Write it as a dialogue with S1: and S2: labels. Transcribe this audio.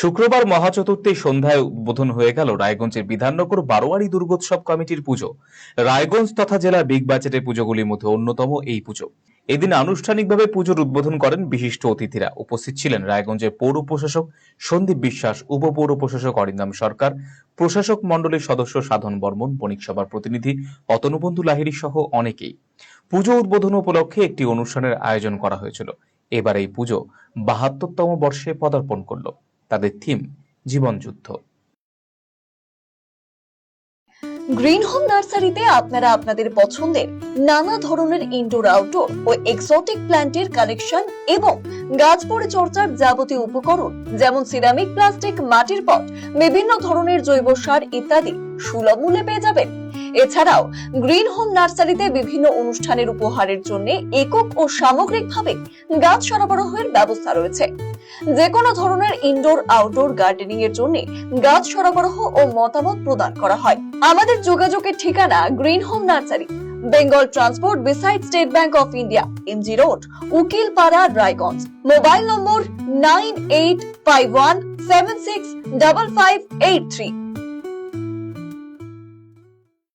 S1: শুক্রবার মহাচতুর্থী সন্ধ্যায় উদ্বোধন হয়ে গেল রায়গঞ্জের বিধাননগর বারোয়ারি দুর্গোৎসব কমিটির পুজো। রায়গঞ্জ তথা জেলার বিগ বাজেটের পুজোগুলির মধ্যে অন্যতম এই পুজো। এদিন আনুষ্ঠানিকভাবে পুজোর উদ্বোধন করেন বিশিষ্ট অতিথিরা। উপস্থিত ছিলেন রায়গঞ্জের পৌর প্রশাসক সন্দীপ বিশ্বাস, উপপৌর প্রশাসক অরিন্দম সরকার, প্রশাসক মণ্ডলীর সদস্য সাধন বর্মন, বণিক সভার প্রতিনিধি অতনুবন্ধু লাহিড়ী সহ অনেকেই। পুজো উদ্বোধন উপলক্ষে একটি অনুষ্ঠানের আয়োজন করা হয়েছিল। এবার এই পুজো বাহাত্তরতম বর্ষে পদার্পণ করল। তাদের থিম জীবনযুদ্ধ
S2: গ্রিন হোম নার্সারিতে আপনারা আপনাদের পছন্দের নানা ধরনের ইনডোর আউটডোর ও এক্সোটিক প্ল্যান্টের কালেকশন এবং গাছ পরিচর্যার যাবতীয় উপকরণ, যেমন সিরামিক প্লাস্টিক মাটির পট বিভিন্ন ধরনের জৈব সার ইত্যাদি সুলভ মূল্যে পেয়ে যাবেন। এছাড়াও গ্রিন হোম নার্সারিতে বিভিন্ন অনুষ্ঠানের উপহারের জন্য একক ও সামগ্রিকভাবে গাছ সরবরাহের ব্যবস্থা রয়েছে। যে কোনো ধরনের ইনডোর আউটডোর গার্ডেনিং এর জন্য গাছ সরবরাহ ও মতামত প্রদান করা হয়। আমাদের যোগাযোগের ঠিকানা green home nursery Bengal transport beside State Bank of India MG road Ukilpara Raiganj mobile number nine eight five one seven six double five eight three